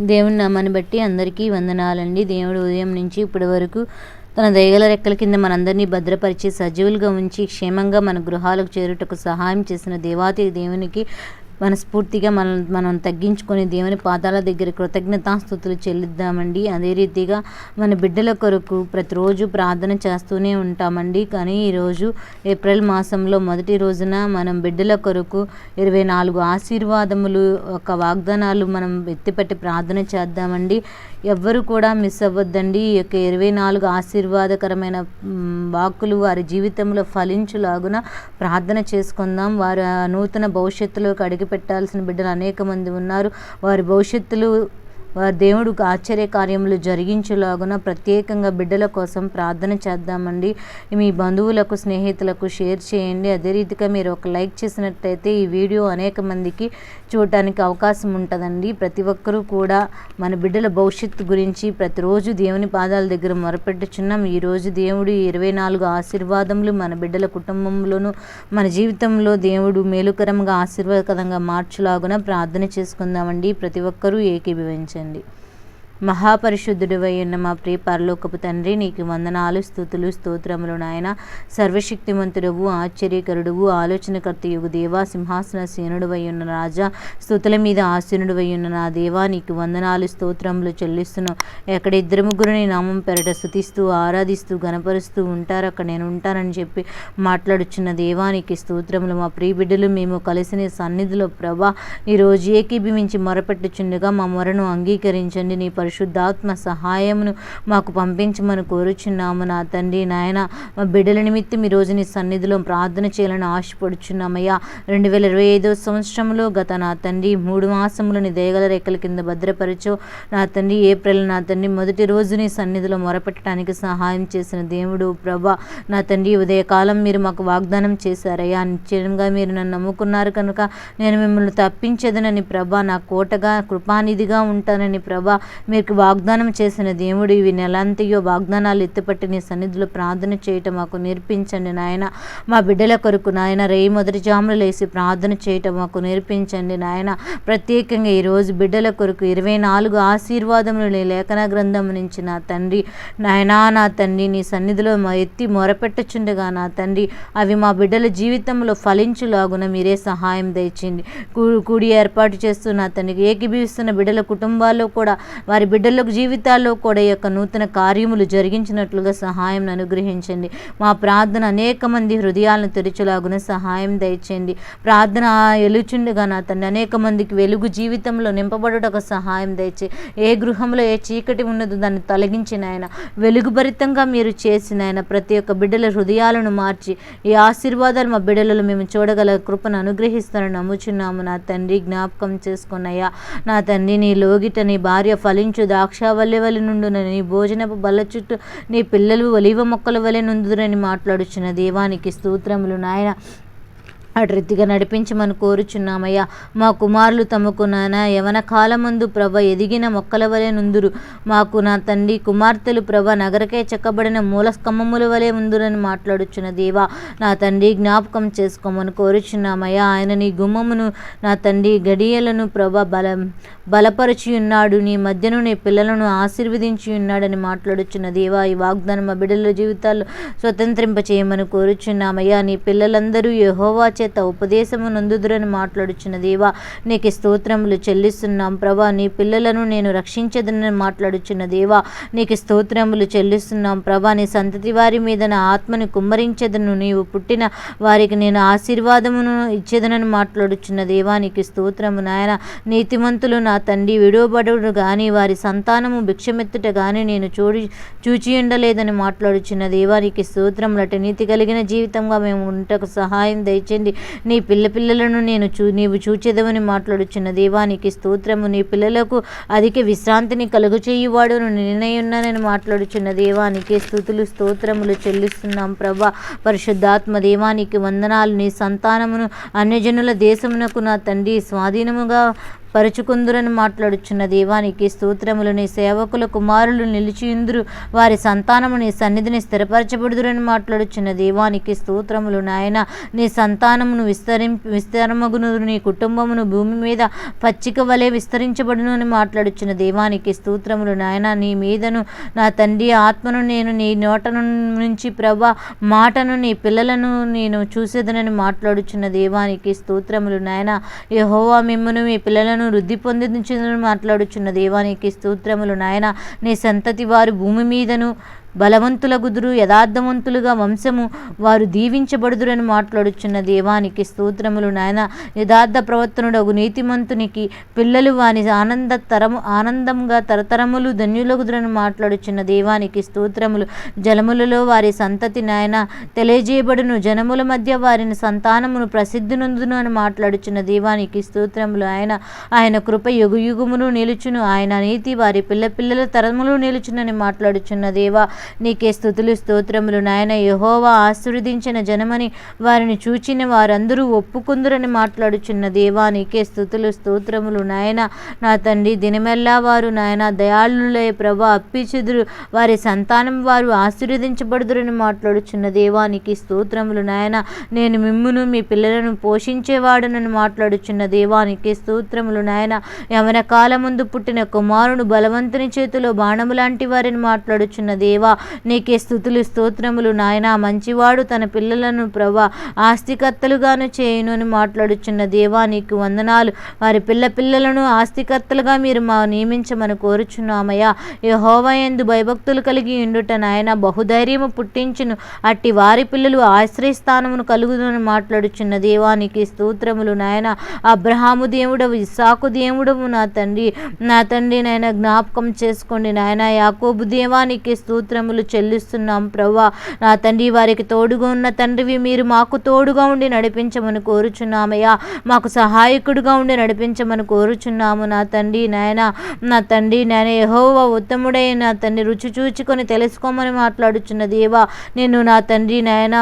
దేవుని నామాన్ని బట్టి అందరికీ వందనాలండి. దేవుడు ఉదయం నుంచి ఇప్పటి వరకు తన దయగల రెక్కల కింద మనందరినీ భద్రపరిచి సజీవులుగా ఉంచి క్షేమంగా మన గృహాలకు చేరుటకు సహాయం చేసిన దేవాతి దేవునికి మనస్ఫూర్తిగా మనం మనం తగ్గించుకొని దేవుని పాదాల దగ్గర కృతజ్ఞతాస్థుతులు చెల్లిద్దామండి. అదే రీతిగా మన బిడ్డల కొరకు ప్రతిరోజు ప్రార్థన చేస్తూనే ఉంటామండి. కానీ ఈరోజు ఏప్రిల్ మాసంలో మొదటి రోజున మనం బిడ్డల కొరకు ఇరవై నాలుగు ఆశీర్వాదములు ఒక వాగ్దానాలు మనం ఎత్తిపెట్టి ప్రార్థన చేద్దామండి. ఎవ్వరు కూడా మిస్ అవ్వద్దండి. ఈ యొక్క ఇరవై నాలుగు ఆశీర్వాదకరమైన వాక్కులు వారి జీవితంలో ఫలించులాగున ప్రార్థన చేసుకుందాం. వారు ఆ నూతన భవిష్యత్తులోకి అడుగుపెట్టాల్సిన బిడ్డలు అనేక మంది ఉన్నారు. వారి భవిష్యత్తులు దేవుడు ఆశ్చర్య కార్యములు జరిగించులాగున ప్రత్యేకంగా బిడ్డల కోసం ప్రార్థన చేద్దామండి. మీ బంధువులకు స్నేహితులకు షేర్ చేయండి. అదే రీతిగా మీరు ఒక లైక్ చేసినట్టయితే ఈ వీడియో అనేక మందికి చూడటానికి అవకాశం ఉంటుందండి. ప్రతి ఒక్కరూ కూడా మన బిడ్డల భవిష్యత్తు గురించి ప్రతిరోజు దేవుని పాదాల దగ్గర మొరపెట్టుచున్నాం. ఈరోజు దేవుడు ఇరవై నాలుగు ఆశీర్వాదములు మన బిడ్డల కుటుంబంలోనూ మన జీవితంలో దేవుడు మేలుకరంగా ఆశీర్వాదకరంగా మార్చులాగున ప్రార్థన చేసుకుందామండి. ప్రతి ఒక్కరూ ఏకీభవించండి. చేయండి మహాపరిశుద్ధుడు ఉన్న మా ప్రియ పరలోకపు తండ్రి నీకు వందనాలు స్థుతులు స్తోత్రములు నాయన. సర్వశక్తిమంతుడవు ఆశ్చర్యకరుడువు ఆలోచనకర్త యుగు దేవా సింహాసన సేనుడు ఉన్న రాజా స్థుతుల మీద ఆసీనుడు ఉన్న నా దేవా నీకు వందనాలు స్తోత్రములు చెల్లిస్తున్నావు ఎక్కడ ఇద్దరు ముగ్గురు నీ నామం పెరట స్థుతిస్తూ ఆరాధిస్తూ గనపరుస్తూ ఉంటారు అక్కడ నేను ఉంటానని చెప్పి మాట్లాడుచున్న దేవానికి స్తోత్రములు. మా ప్రియ బిడ్డలు మేము కలిసిన సన్నిధిలో ప్రభా ఈరోజు ఏకీభవించి మొరపెట్టుచుండగా మా మొరను అంగీకరించండి. నీ పరిశుద్ధాత్మ సహాయమును మాకు పంపించమని కోరుచున్నాము నా తండ్రి నాయన. మా బిడ్డల నిమిత్తం ఈ రోజు నీ సన్నిధిలో ప్రార్థన చేయాలని ఆశపడుచున్నామయ్యా. రెండు వేల ఇరవై ఐదో సంవత్సరంలో గత నా తండ్రి మూడు మాసములు నీ దయగల రెక్కల కింద భద్రపరచు. నా తండ్రి ఏప్రిల్ నా తండ్రి మొదటి రోజు నీ సన్నిధిలో మొరపెట్టడానికి సహాయం చేసిన దేవుడు ప్రభా. నా తండ్రి ఉదయకాలం మీరు మాకు వాగ్దానం చేశారయ్యా. నిశ్చయంగా మీరు నన్ను నమ్ముకున్నారు కనుక నేను మిమ్మల్ని తప్పించదనని ప్రభా. నా కోటగా కృపానిధిగా ఉంటానని ప్రభా. మీకు వాగ్దానం చేసిన దేవుడు ఇవి నెలంతయో వాగ్దానాలు ఎత్తుపట్టి నీ సన్నిధిలో ప్రార్థన చేయటం మాకు నేర్పించండి నాయన. మా బిడ్డల కొరకు నాయన రేయి మొదటి జాములు లేసి ప్రార్థన చేయటం మాకు నేర్పించండి నాయన. ప్రత్యేకంగా ఈరోజు బిడ్డల కొరకు ఇరవై నాలుగు ఆశీర్వాదములు నీ లేఖన గ్రంథం నుంచి నా తండ్రి నాయనా నా తండ్రి నీ సన్నిధిలో మా ఎత్తి మొరపెట్టచుండగా నా తండ్రి. అవి మా బిడ్డల జీవితంలో ఫలించులాగున మీరే సహాయం దయచింది కూడి ఏర్పాటు చేస్తున్న తండ్రి ఏకీభవిస్తున్న బిడ్డల కుటుంబాల్లో కూడా వారి బిడ్డలకు జీవితాల్లో కూడా యొక్క నూతన కార్యములు జరిగించినట్లుగా సహాయం అనుగ్రహించండి. మా ప్రార్థన అనేక మంది హృదయాలను తెరచులాగున సహాయం దయచేయండి. ప్రార్థన ఎలుచుండగా నా తండ్రి అనేక మందికి వెలుగు జీవితంలో నింపబడుటకు సహాయం దయచే ఏ గృహంలో ఏ చీకటి ఉన్నదో దాన్ని తొలగించిన ఆయన వెలుగుభరితంగా మీరు చేసిన ఆయన ప్రతి ఒక్క బిడ్డల హృదయాలను మార్చి ఈ ఆశీర్వాదాలు మా బిడ్డలలో మేము చూడగల కృపను అనుగ్రహిస్తానని నమ్ముచున్నాము. నా తండ్రి జ్ఞాపకం చేసుకున్నయ్యా నా తండ్రి నీ లోగిట నీ భార్య ఫలించు ద్రాక్షావల్లి వలె నుండున నీ భోజనపు బల్ల చుట్టూ నీ పిల్లలు ఒలివ మొక్కల వలె నుందురని మాట్లాడుచున్న దేవానికి స్తోత్రములు నాయన. అటు నడిపించమని కోరుచున్నామయ్యా. మా కుమారులు తమకు నానా యవన కాలమందు ప్రభ ఎదిగిన మొక్కల వలె నుందురు. మాకు నా తండ్రి కుమార్తెలు ప్రభ నగరకే చెక్కబడిన మూల స్తంభముల వలె ఉందురని మాట్లాడుచున్న దేవా నా తండ్రి జ్ఞాపకం చేసుకోమని కోరుచున్నామయ్యా. ఆయన నీ గుమ్మమును నా తండ్రి గడియలను ప్రభ బల బలపరచి ఉన్నాడు నీ మధ్యను నీ పిల్లలను ఆశీర్వదించి ఉన్నాడని మాట్లాడుచున్న దేవా ఈ వాగ్దానం మా బిడ్డల జీవితాల్లో స్వతంత్రింప చేయమని కోరుచున్నామయ్యా. నీ పిల్లలందరూ యెహోవా చేత ఉపదేశము నందుదురని మాట్లాడుచున్న దేవా నీకు స్తోత్రములు చెల్లిస్తున్నాం. ప్రభా నీ పిల్లలను నేను రక్షించదనని మాట్లాడుచున్న దేవా నీకు స్తోత్రములు చెల్లిస్తున్నాం. ప్రభా నీ సంతతి వారి మీద నా ఆత్మని కుమ్మరించదను. నీవు పుట్టిన వారికి నేను ఆశీర్వాదమును ఇచ్చేదనని మాట్లాడుచున్న దేవా నీకు స్తోత్రము నాయన. నీతిమంతులు నా తండ్రి విడువబడుడు కానీ వారి సంతానము భిక్షమెత్తుట కానీ నేను చూడి చూచి ఉండలేదని మాట్లాడుచున్న దేవానికి స్తోత్రములట. నీతి కలిగిన జీవితంగా మేము ఉంటకు సహాయం దయచండి నీ పిల్ల పిల్లలను నేను చూ నీవు చూచేదవని మాట్లాడుచున్న దేవానికి స్తోత్రము. నీ పిల్లలకు అధిక విశ్రాంతిని కలుగు చేయువాడు నిర్ణయున్నానని మాట్లాడుచున్న దేవానికి స్థుతులు స్తోత్రములు చెల్లిస్తున్నాం ప్రభా. పరిశుద్ధాత్మ దేవానికి వందనాలు. నీ సంతానమును అన్యజనుల దేశమునకు నా తండ్రి స్వాధీనముగా పరుచుకుందురని మాట్లాడుచున్న దేవానికి స్తోత్రములు నీ సేవకుల కుమారులు నిలిచియుందురు. వారి సంతానము నీ సన్నిధిని స్థిరపరచబడుదురని మాట్లాడుచున్న దేవానికి స్తోత్రములు నాయన నీ సంతానమును విస్తరిం విస్తరమగును నీ కుటుంబమును భూమి మీద పచ్చిక వలె విస్తరించబడును అని మాట్లాడుచున్న దేవానికి స్తోత్రములు నాయన నీ మీదను నా తండ్రి ఆత్మను నేను నీ నోటను నుంచి ప్రభా మాటను నీ పిల్లలను నేను చూసేదనని మాట్లాడుచున్న దేవానికి స్తోత్రములు నాయన యహోవా మిమ్మను మీ పిల్లలను వృద్ధి పొందించుదని మాట్లాడుచున్న దేవానికి స్తోత్రములు. నాయన నీ సంతతి వారు భూమి మీదను బలవంతుల గుదురు యథార్థవంతులుగా వంశము వారు దీవించబడుదురని మాట్లాడుచున్న దేవానికి స్తోత్రములు నాయన. యథార్థ ప్రవర్తనుడగు నీతిమంతునికి పిల్లలు వాని ఆనంద తరము ఆనందంగా తరతరములు ధన్యులగుదురని మాట్లాడుచున్న దేవానికి స్తోత్రములు. జలములలో వారి సంతతి నాయన తెలియజేయబడును. జనముల మధ్య వారిని సంతానమును ప్రసిద్ధి నందును అని మాట్లాడుచున్న దేవానికి స్తోత్రములు ఆయన ఆయన కృప యుగయుగమును నిలుచును. ఆయన నీతి వారి పిల్ల పిల్లల తరములు నిలుచునని మాట్లాడుచున్న దేవా నీకే స్థుతులు స్తోత్రములు. నాయన యహోవా ఆశీర్వదించిన జనమని వారిని చూచిన వారందరూ ఒప్పుకుందురని మాట్లాడుచున్న దేవా నీకే స్థుతులు స్తోత్రములు. నాయన నా తండ్రి దినమెల్లా వారు నాయన దయాళులే ప్రభా అప్పిచుదురు. వారి సంతానం వారు ఆశీర్వదించబడుదురని మాట్లాడుచున్న దేవానికి స్తోత్రములు. నాయన నేను మిమ్మును మీ పిల్లలను పోషించేవాడునని మాట్లాడుచున్న దేవానికి స్తోత్రములు. నాయన యవన కాలముందు పుట్టిన కుమారుడు బలవంతుని చేతిలో బాణము లాంటి వారిని మాట్లాడుచున్న దేవా నీకే స్థుతులు స్తోత్రములు నాయన. మంచివాడు తన పిల్లలను ప్రభా ఆస్తికర్తలుగాను చేయును అని మాట్లాడుచున్న దేవా నీకు వందనాలు. వారి పిల్ల పిల్లలను ఆస్తికర్తలుగా మీరు మా నియమించమని కోరుచున్నామయ్యా. యెహోవా యందు భయభక్తులు కలిగి ఉండుట నాయన బహుధైర్యము పుట్టించును. అట్టి వారి పిల్లలు ఆశ్రయస్థానమును కలుగుదని మాట్లాడుచున్న దేవానికి స్తోత్రములు నాయన. అబ్రహాము దేవుడవు ఇస్సాకు దేవుడవు నా తండ్రి. నా తండ్రి నాయన జ్ఞాపకం చేసుకోండి నాయన. యాకోబు దేవానికి స్తోత్రములు చెల్లిస్తున్నాం ప్రవ్వా. నా తండ్రి వారికి తోడుగా ఉన్న తండ్రివి మీరు మాకు తోడుగా ఉండి నడిపించమని కోరుచున్నామయ్యా. మాకు సహాయకుడుగా ఉండి నడిపించమని కోరుచున్నాము నా తండ్రి నాయన. నా తండ్రి నాయన ఎహోవా ఉత్తముడైన తండ్రి రుచి చూచుకొని తెలుసుకోమని మాట్లాడుచున్న దేవా నేను నా తండ్రి నాయన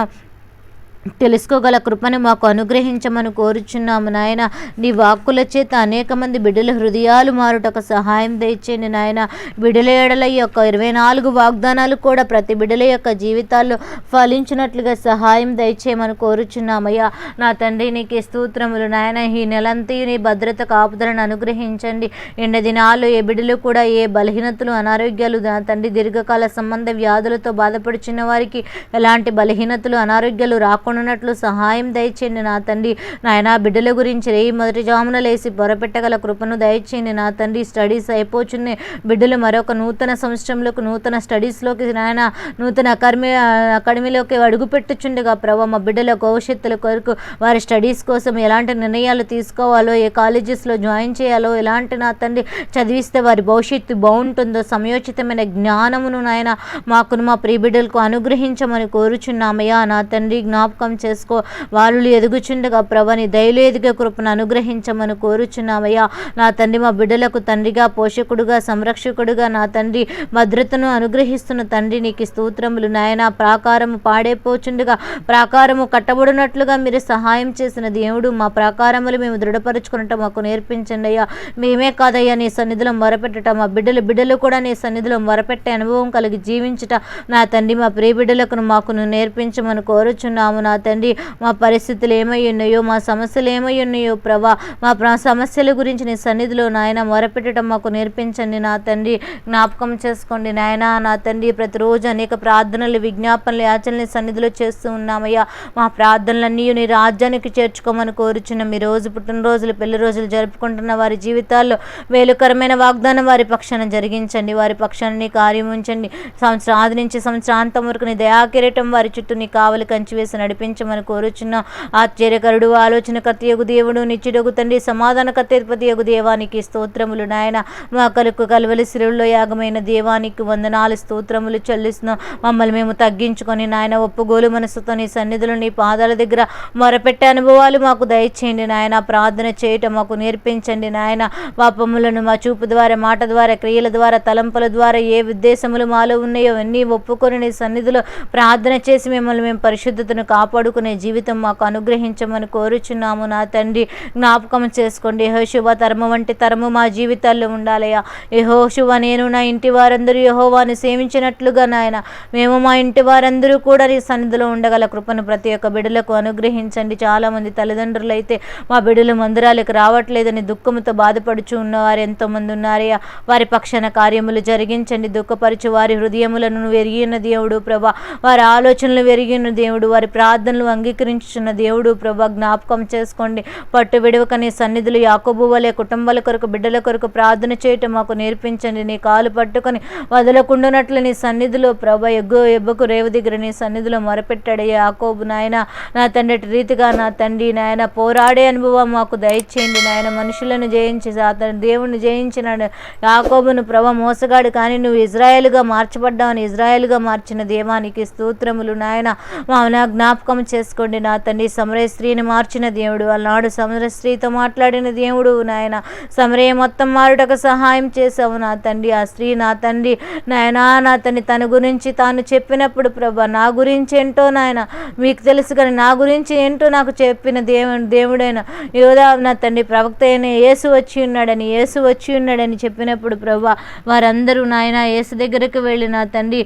తెలుసుకోగల కృపను మాకు అనుగ్రహించమని కోరుచున్నాము నాయన. నీ వాక్కుల చేత అనేక మంది బిడ్డల హృదయాలు మారుటకు సహాయం దయచేయండి నాయన. బిడ్డల ఏడల యొక్క ఇరవై నాలుగు వాగ్దానాలు కూడా ప్రతి బిడ్డల యొక్క జీవితాల్లో ఫలించినట్లుగా సహాయం దయచేయమని కోరుచున్నామయ్యా. నా తండ్రి నీకు స్తోత్రములు నాయన. ఈ నెలంతా నీ భద్రత కాపుదలను అనుగ్రహించండి. ఎండ దినాలు ఏ బిడ్డలు కూడా ఏ బలహీనతలు అనారోగ్యాలు నా తండ్రి దీర్ఘకాల సంబంధ వ్యాధులతో బాధపడుచున్న వారికి ఎలాంటి బలహీనతలు అనారోగ్యాలు రాకుండా ఉన్నట్లు సహాయం దయచేయండి నా తండ్రి. నాయన బిడ్డల గురించి రేయి మొదటి జామున లేసి పొరపెట్టగల కృపను దయచేయండి నా తండ్రి. స్టడీస్ అయిపోచున్నాయి బిడ్డలు మరొక నూతన సంవత్సరంలోకి నూతన స్టడీస్లోకి నాయన నూతన అకాడమీ అకాడమీలోకి అడుగుపెట్టుచుండగా ప్రభా మా బిడ్డల భవిష్యత్తుల కొరకు వారి స్టడీస్ కోసం ఎలాంటి నిర్ణయాలు తీసుకోవాలో ఏ కాలేజెస్లో జాయిన్ చేయాలో ఎలాంటి నా తండ్రి చదివిస్తే వారి భవిష్యత్తు బాగుంటుందో సమయోచితమైన జ్ఞానమును నాయన మాకును మా ప్రీ బిడ్డలకు అనుగ్రహించమని కోరుచున్నామయ్యా. నా తండ్రి జ్ఞాపకం చేసుకో. వాళ్ళు ఎదుగుచుండగా ప్రభని దయలు ఎదిగే కృపను అనుగ్రహించమని కోరుచున్నామయ్యా. నా తండ్రి మా బిడ్డలకు తండ్రిగా పోషకుడుగా సంరక్షకుడుగా నా తండ్రి భద్రతను అనుగ్రహిస్తున్న తండ్రి నీకు స్తోత్రములు. నాయన ప్రాకారము పాడైపోచుండగా ప్రాకారము కట్టబడినట్లుగా మీరు సహాయం చేసిన దేవుడు మా ప్రాకారములు మేము దృఢపరుచుకున్నట్టు మాకు నేర్పించండి అయ్యా. మేమే కాదయ్యా నీ సన్నిధిలో మొరపెట్టట. మా బిడ్డలు బిడ్డలు కూడా నీ సన్నిధిలో మొరపెట్టే అనుభవం కలిగి జీవించుట. నా తండ్రి మా ప్రియ బిడ్డలకు మాకు నేర్పించమని కోరుచున్నాము. నా తండ్రి మా పరిస్థితులు ఏమై ఉన్నాయో మా సమస్యలు ఏమై ఉన్నాయో ప్రభా మా సమస్యల గురించి నీ సన్నిధిలో నాయన మొరపెట్టడం మాకు నేర్పించండి నా తండ్రి. జ్ఞాపకం చేసుకోండి నాయన నా తండ్రి ప్రతిరోజు అనేక ప్రార్థనలు విజ్ఞాపనలు యాచనలు సన్నిధిలో చేస్తూ ఉన్నామయ్యా. మా ప్రార్థనలన్నీ నీ రాజ్యానికి చేర్చుకోమని కోరుచున్నాం. ఈ రోజు పుట్టినరోజులు పెళ్ళి రోజులు జరుపుకుంటున్న వారి జీవితాల్లో వేలుకరమైన వాగ్దానం వారి పక్షాన జరిగించండి. వారి పక్షాన్ని నీ కార్యం ఉంచండి. సంవత్సరం ఆది నుంచి సంవత్సరాంతం వరకు నీ దయాకిరీటం వారి చుట్టూ నీ కావలి కంచి వేసి నడిపించమని కోరుచున్న ఆశ్చర్యకరుడు ఆలోచనకర్త యగు దేవుడు నిత్యుడగు తండ్రి సమాధాన కర్తేపతి యగు దేవానికి స్తోత్రములు నాయన. మా కలుకు కలవలి శిరుల్లో యాగమైన దేవానికి వందనాలు స్తోత్రములు చెల్లిస్తున్నాం మమ్మల్ని మేము తగ్గించుకొని నాయన ఒప్పుగోలు మనసుతో నీ సన్నిధులు నీ పాదాల దగ్గర మొరపెట్టే అనుభవాలు మాకు దయచేయండి నాయన. ప్రార్థన చేయటం మాకు నేర్పించండి నాయన. పాపములను మా చూపు ద్వారా మాట ద్వారా క్రియల ద్వారా తలంపుల ద్వారా ఏ ఉద్దేశములు మాలో ఉన్నాయో అన్నీ ఒప్పుకొని నీ సన్నిధిలో ప్రార్థన చేసి మిమ్మల్ని మేము పరిశుద్ధతను కాపాడు కాపాడుకునే జీవితం మాకు అనుగ్రహించమని కోరుచున్నాము నా తండ్రి. జ్ఞాపకం చేసుకోండి. యహోశువ తరము వంటి తరము మా జీవితాల్లో ఉండాలయ్యా. యహోశువ నేను నా ఇంటి వారందరూ యహోవాను సేవించినట్లుగా నాయన. మేము మా ఇంటి వారందరూ కూడా నీ సన్నిధిలో ఉండగల కృపను ప్రతి ఒక్క బిడ్డలకు అనుగ్రహించండి. చాలామంది తల్లిదండ్రులు అయితే మా బిడ్డలు మందిరాలకు రావట్లేదని దుఃఖంతో బాధపడుచు ఉన్నవారు ఎంతోమంది ఉన్నారయ్యా. వారి పక్షాన కార్యములు జరిగించండి. దుఃఖపరచు వారి హృదయములను వెరిగిన దేవుడు ప్రభా. వారి ఆలోచనలు వెరిగిన దేవుడు. వారి ప్రార్థనలు అంగీకరించున్న దేవుడు ప్రభా జ్ఞాపకం చేసుకోండి. పట్టు విడవక నీ సన్నిధులు యాకోబు వలె కుటుంబాల కొరకు బిడ్డల కొరకు ప్రార్థన చేయటం మాకు నేర్పించండి. నీ కాలు పట్టుకొని వదలకుండానట్లు నీ సన్నిధిలో ప్రభ ఎగ్గు ఎబ్బకు రేవు దగ్గర నీ సన్నిధిలో మొరపెట్టాడు. యాకోబు నాయన నా తండ్రి రీతిగా నా తండ్రి నాయన పోరాడే అనుభవం మాకు దయచేయండి నాయన. మనుషులను జయించి అతను దేవుని జయించినాడు. యాకోబును ప్రభ మోసగాడు కానీ నువ్వు ఇజ్రాయేల్గా మార్చబడ్డావని ఇజ్రాయేల్గా మార్చిన దేవానికి స్తోత్రములు నాయన. మా నా జ్ఞాపకం చేసుకోండి నా తండ్రి. సమరయ స్త్రీని మార్చిన దేవుడు. అలనాడు సమర స్త్రీతో మాట్లాడిన దేవుడు. నాయన సమరయ మొత్తం మారుటకు సహాయం చేసావు నా తండ్రి. ఆ స్త్రీ నా తండ్రి. నాయనా నా తండ్రి తన గురించి తాను చెప్పినప్పుడు ప్రభా నా గురించి ఏంటో నాయన మీకు తెలుసు కానీ నా గురించి ఏంటో నాకు చెప్పిన దేవుడు దేవుడైన యోధా నా తండ్రి ప్రవక్త అయిన యేసు వచ్చి ఉన్నాడని యేసు వచ్చి ఉన్నాడని చెప్పినప్పుడు ప్రభా వారందరూ నాయన యేసు దగ్గరకు వెళ్ళి నా తండ్రి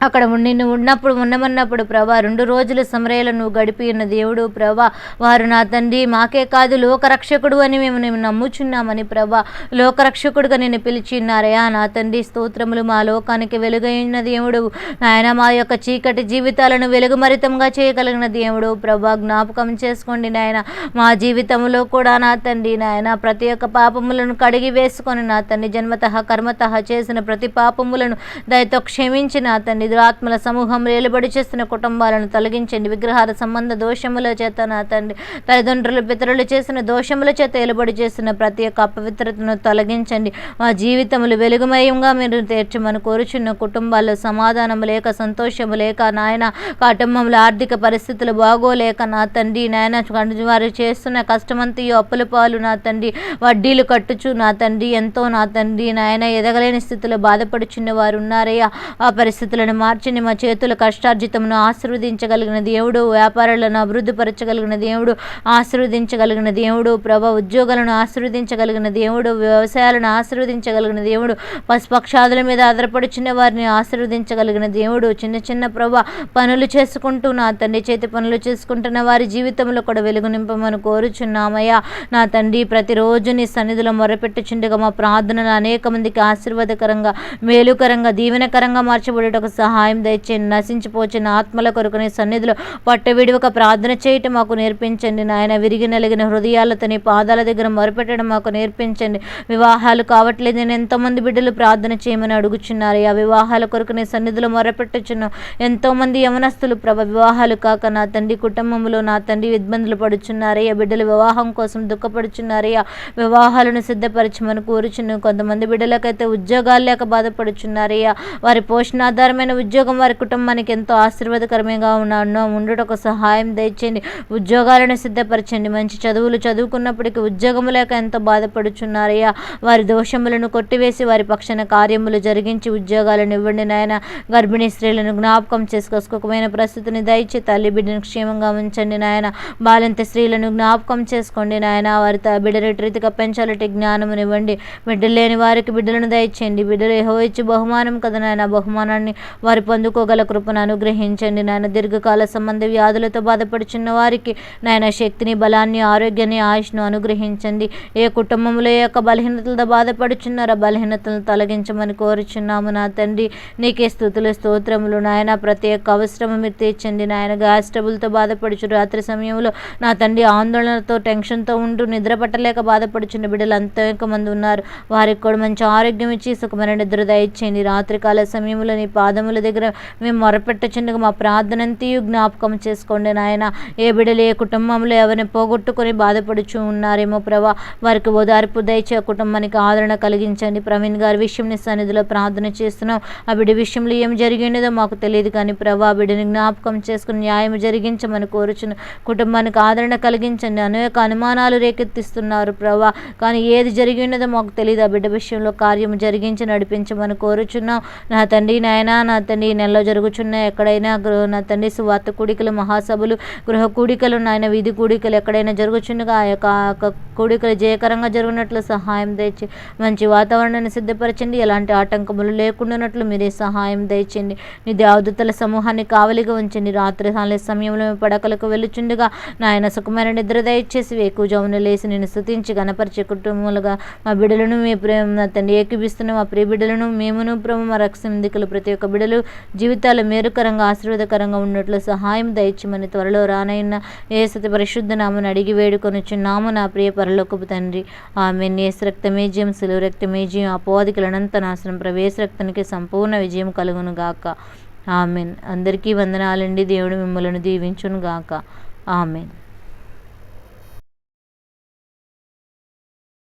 అక్కడ ఉండి ఉన్నప్పుడు ఉన్నమన్నప్పుడు ప్రభా రెండు రోజులు సమరయలు నువ్వు గడిపి ఉన్న దేవుడు ప్రభా వారు నా తండ్రి మాకే కాదు లోకరక్షకుడు అని మేము నేను నమ్ముచున్నామని ప్రభా లోకరక్షకుడుగా నేను పిలిచి నా తండ్రి స్తోత్రములు మా లోకానికి వెలుగైన దేవుడు. ఆయన మా యొక్క చీకటి జీవితాలను వెలుగుమరితంగా చేయగలిగిన దేవుడు ప్రభా జ్ఞాపకం చేసుకోండి నాయన. మా జీవితంలో కూడా నా తండ్రి నాయన ప్రతి ఒక్క పాపములను కడిగి వేసుకొని నా తండ్రి జన్మతః కర్మతః చేసిన ప్రతి పాపములను దయతో క్షమించి నా తండ్రి ఆత్మల సమూహం రేలుబడి చేస్తున్న కుటుంబాలను తొలగించండి. విగ్రహాల సంబంధ దోషముల చేత నా తండ్రి తల్లిదండ్రులు పితరులు చేసిన దోషముల చేత ఏలుబడి చేసిన ప్రతి ఒక్క అపవిత్రతను తొలగించండి. మా జీవితములు వెలుగుమయంగా మీరు తీర్చమని కోరుచున్న కుటుంబాల్లో సమాధానము లేక సంతోషము లేక నాయన కుటుంబంలో ఆర్థిక పరిస్థితులు బాగోలేక నా తండ్రి నాయన వారు చేస్తున్న కష్టమంతయో అప్పుల పాలు నా తండ్రి వడ్డీలు కట్టుచు నా తండ్రి ఎంతో నా తండ్రి నాయన ఎదగలేని స్థితిలో బాధపడుచున్న వారు ఉన్నారయ్యా. ఆ పరిస్థితులను మార్చని మా చేతుల కష్టార్జితమును ఆశీర్వదించగలిగిన దేవుడు వ్యాపారాలను అభివృద్ధిపరచగలిగిన దేవుడు ఆశీర్వదించగలిగిన దేవుడు ప్రభ ఉద్యోగాలను ఆశీర్వదించగలిగిన దేవుడు వ్యవసాయాలను ఆశీర్వదించగలిగిన దేవుడు పశుపక్షాదుల మీద ఆధారపడుచున్న వారిని ఆశీర్వదించగలిగిన దేవుడు చిన్న చిన్న ప్రభ పనులు చేసుకుంటూ నా తండ్రి చేతి పనులు చేసుకుంటున్న వారి జీవితంలో కూడా వెలుగు నింపమని కోరుచున్నామయ్యా. నా తండ్రి ప్రతిరోజు నీ సన్నిధిలో మొరపెట్టుచుండగా మా ప్రార్థనలు అనేక మందికి ఆశీర్వాదకరంగా మేలుకరంగా దీవెనకరంగా మార్చబడేటకు సహాయం దయచేయండి నశించిపోచిన ఆత్మల కొరకు నీ సన్నిధిలో పట్టు విడివక ప్రార్థన చేయటం మాకు నేర్పించండి. నాయన విరిగి నలిగిన హృదయాలతో నీ పాదాల దగ్గర మొరపెట్టడం మాకు నేర్పించండి. వివాహాలు కావట్లేదు. నేను ఎంతోమంది బిడ్డలు ప్రార్థన చేయమని అడుగుచున్నారు. ఆ వివాహాల కొరకు నీ సన్నిధిలో మొరపెట్టుచున్నాం ఎంతోమంది యవనస్తులు ప్రభ వివాహాలు కాక నా తండ్రి కుటుంబంలో నా తండ్రి ఇబ్బందులు పడుచున్నారయ్యా బిడ్డలు వివాహం కోసం దుఃఖపడుచున్నారయ్యా వివాహాలను సిద్ధపరచమని కోరుచున్నాం కొంతమంది బిడ్డలకైతే ఉద్యోగాలు లేక బాధపడుచున్నారయ్యా వారి పోషణాధారమైన ఉద్యోగం వారి కుటుంబానికి ఎంతో ఆశీర్వాదకరంగా ఉన్న ఉండుటకు సహాయం దయచేయండి. ఉద్యోగాలను సిద్ధపరచండి. మంచి చదువులు చదువుకున్నప్పటికీ ఉద్యోగము లేక ఎంతో బాధపడుచున్నారయ్యా. వారి దోషములను కొట్టివేసి వారి పక్షాన కార్యములు జరిగించి ఉద్యోగాలను ఇవ్వండి నాయన. గర్భిణీ స్త్రీలను జ్ఞాపకం చేసుకోసుకోకమైన ప్రస్తుతిని దయచి తల్లి బిడ్డను క్షేమంగా ఉంచండి నాయన. బాలింత స్త్రీలను జ్ఞాపకం చేసుకోండి నాయన. వారి త- బిడ్డలు రీతిగా పెంచాలంటే జ్ఞానమును ఇవ్వండి. బిడ్డలు లేని వారికి బిడ్డలను దయచేయండి. బిడ్డలు ఏహో ఇచ్చి బహుమానం కదా నాయన. బహుమానాన్ని వారు పొందుకోగల కృపను అనుగ్రహించండి నాయన. దీర్ఘకాల సంబంధ వ్యాధులతో బాధపడుచున్న వారికి నాయన శక్తిని బలాన్ని ఆరోగ్యాన్ని ఆయుష్ను అనుగ్రహించండి. ఏ కుటుంబంలో ఏ యొక్క బలహీనతలతో బాధపడుచున్నారో బలహీనతలను తొలగించమని కోరుచున్నాము నా తండ్రి. నీకే స్థుతులు స్తోత్రములు నాయన. ప్రతి ఒక్క అవసరము మీరు తీర్చండి నాయన. గ్యాస్ ట్రబుల్తో బాధపడుచు రాత్రి సమయంలో నా తండ్రి ఆందోళనతో టెన్షన్తో ఉంటూ నిద్ర పట్టలేక బాధపడుచున్న బిడ్డలు అంత మంది ఉన్నారు. వారికి కూడా మంచి ఆరోగ్యం ఇచ్చి సుఖమైన నిద్ర దయచేయండి. రాత్రికాల సమయంలో నీ పాదములు దగ్గర మేము మొరపెట్టుచుండగా మా ప్రార్థనంతయు జ్ఞాపకం చేసుకోండి నాయన. ఏ బిడ్డలు ఏ కుటుంబంలో ఎవరిని పోగొట్టుకొని బాధపడుచు ఉన్నారేమో ప్రభా. వారికి ఓదార్పు దయచే ఆ కుటుంబానికి ఆదరణ కలిగించండి. ప్రవీణ్ గారి విషయం నీ సన్నిధిలో ప్రార్థన చేస్తున్నాం. ఆ బిడ్డ విషయంలో ఏం జరిగినదో మాకు తెలియదు కానీ ప్రభా బిడ్డని జ్ఞాపకం చేసుకుని న్యాయం జరిగించమని కోరుచున్న కుటుంబానికి ఆదరణ కలిగించండి. అనేక అనుమానాలు రేకెత్తిస్తున్నారు ప్రభా. కానీ ఏది జరిగినదో మాకు తెలియదు. ఆ బిడ్డ విషయంలో కార్యం జరిగించి నడిపించమని కోరుచున్నాం. నా తండ్రి నాయన నా తండ్రి ఈ నెలలో జరుగుచున్న ఎక్కడైనా గృహ నా తండ్రి సువార్త కూడికలు మహాసభలు గృహ కూడికలు నాయన వీధి కూడికలు ఎక్కడైనా జరుగుచుండగా ఆ యొక్క కూడికలు జయకరంగా జరుగునట్లు సహాయం దయచి మంచి వాతావరణాన్ని సిద్ధపరచండి ఎలాంటి ఆటంకములు లేకుండానట్లు మీరే సహాయం దయచండి నీ దేవదూతల సమూహాన్ని కావలిగా ఉంచండి. రాత్రి సాలే సమయంలో మేము పడకలకు వెళ్ళుచుండగా నాయన సుఖమైన నిద్ర దయచేసి వేకుజామున లేసి నేను స్థుతించి గణపరిచే కుటుంబాలుగా మా బిడ్డలను మీ ప్రేమ తండ్రి ఏకీపిస్తున్న మా ప్రియ బిడ్డలను మేమును ప్రభు మా రక్షందికులు ప్రతి ఒక్క బిడ్డలు జీవితాలు మేరుకరంగా ఆశీర్వాదకరంగా ఉన్నట్లు సహాయం దయచమని త్వరలో రానైన ఏ సతి పరిశుద్ధ నామను అడిగి వేడుకొనుచున్నాము. నా ప్రియ పరలోకపు తండ్రి. ఆమె నేస్ రక్తమేజ్యం సిలువ రక్తమేజ్యం అపోవాదికుల అనంత నాశనం ప్రవేశ రక్తానికి సంపూర్ణ విజయం కలుగును గాక. ఆమెన్. అందరికీ వందనాలండి. దేవుడు మిమ్మల్ని దీవించును గాక. ఆమెన్.